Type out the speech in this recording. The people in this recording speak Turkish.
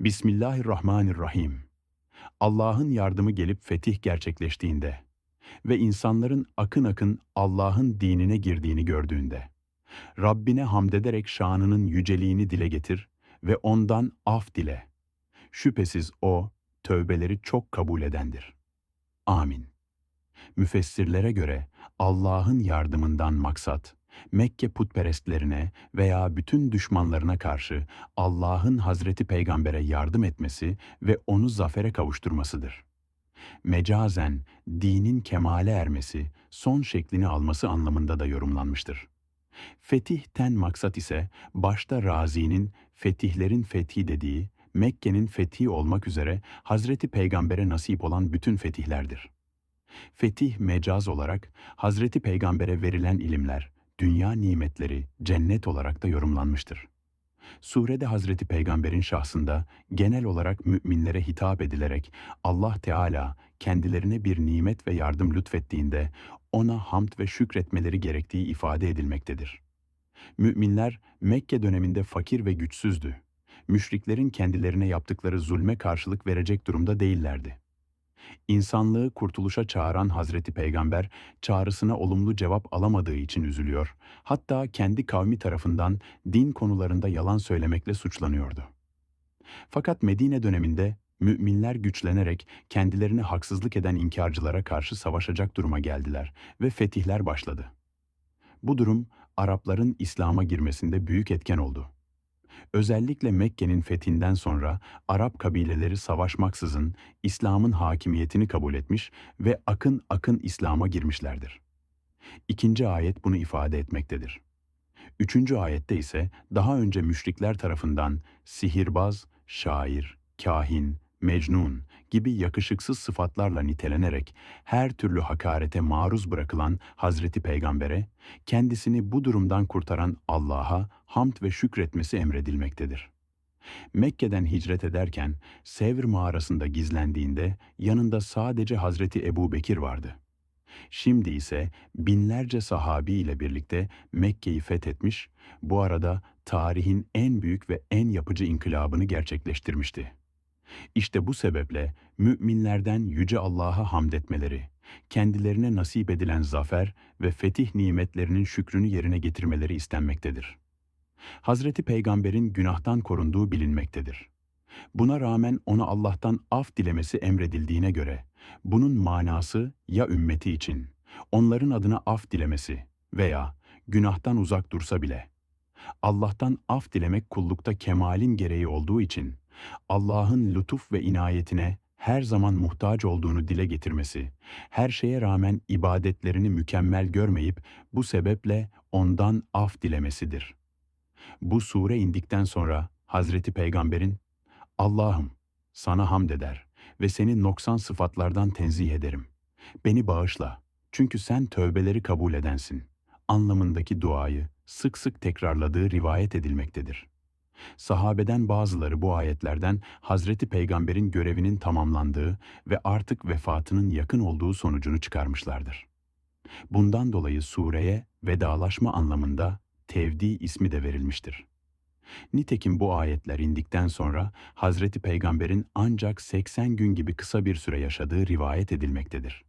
Bismillahirrahmanirrahim. Allah'ın yardımı gelip fetih gerçekleştiğinde ve insanların akın akın Allah'ın dinine girdiğini gördüğünde, Rabbine hamd ederek şanının yüceliğini dile getir ve ondan af dile. Şüphesiz O, tövbeleri çok kabul edendir. Amin. Müfessirlere göre Allah'ın yardımından maksat, Mekke putperestlerine veya bütün düşmanlarına karşı Allah'ın Hazreti Peygamber'e yardım etmesi ve onu zafere kavuşturmasıdır. Mecazen, dinin kemale ermesi, son şeklini alması anlamında da yorumlanmıştır. Fetihten maksat ise başta Razi'nin fetihlerin fethi dediği, Mekke'nin fethi olmak üzere Hazreti Peygamber'e nasip olan bütün fetihlerdir. Fetih mecaz olarak Hazreti Peygamber'e verilen ilimler, dünya nimetleri, cennet olarak da yorumlanmıştır. Surede Hazreti Peygamber'in şahsında genel olarak müminlere hitap edilerek Allah Teala kendilerine bir nimet ve yardım lütfettiğinde ona hamd ve şükretmeleri gerektiği ifade edilmektedir. Müminler Mekke döneminde fakir ve güçsüzdü. Müşriklerin kendilerine yaptıkları zulme karşılık verecek durumda değillerdi. İnsanlığı kurtuluşa çağıran Hazreti Peygamber çağrısına olumlu cevap alamadığı için üzülüyor. Hatta kendi kavmi tarafından din konularında yalan söylemekle suçlanıyordu. Fakat Medine döneminde müminler güçlenerek kendilerine haksızlık eden inkarcılara karşı savaşacak duruma geldiler ve fetihler başladı. Bu durum Arapların İslam'a girmesinde büyük etken oldu. Özellikle Mekke'nin fethinden sonra Arap kabileleri savaşmaksızın İslam'ın hakimiyetini kabul etmiş ve akın akın İslam'a girmişlerdir. İkinci ayet bunu ifade etmektedir. Üçüncü ayette ise daha önce müşrikler tarafından sihirbaz, şair, kahin, mecnun gibi yakışıksız sıfatlarla nitelenerek her türlü hakarete maruz bırakılan Hazreti Peygamber'e, kendisini bu durumdan kurtaran Allah'a hamd ve şükretmesi emredilmektedir. Mekke'den hicret ederken Sevr mağarasında gizlendiğinde yanında sadece Hazreti Ebu Bekir vardı. Şimdi ise binlerce sahabi ile birlikte Mekke'yi fethetmiş, bu arada tarihin en büyük ve en yapıcı inkılabını gerçekleştirmişti. İşte bu sebeple müminlerden yüce Allah'a hamd etmeleri, kendilerine nasip edilen zafer ve fetih nimetlerinin şükrünü yerine getirmeleri istenmektedir. Hazreti Peygamber'in günahtan korunduğu bilinmektedir. Buna rağmen ona Allah'tan af dilemesi emredildiğine göre, bunun manası ya ümmeti için, onların adına af dilemesi veya günahtan uzak dursa bile, Allah'tan af dilemek kullukta kemalin gereği olduğu için, Allah'ın lütuf ve inayetine her zaman muhtaç olduğunu dile getirmesi, her şeye rağmen ibadetlerini mükemmel görmeyip bu sebeple ondan af dilemesidir. Bu sure indikten sonra Hazreti Peygamber'in Allah'ım sana hamd eder ve seni noksan sıfatlardan tenzih ederim. Beni bağışla çünkü sen tövbeleri kabul edensin. Anlamındaki duayı sık sık tekrarladığı rivayet edilmektedir. Sahabeden bazıları bu ayetlerden Hazreti Peygamber'in görevinin tamamlandığı ve artık vefatının yakın olduğu sonucunu çıkarmışlardır. Bundan dolayı sureye vedalaşma anlamında Tevdi ismi de verilmiştir. Nitekim bu ayetler indikten sonra Hazreti Peygamber'in ancak 80 gün gibi kısa bir süre yaşadığı rivayet edilmektedir.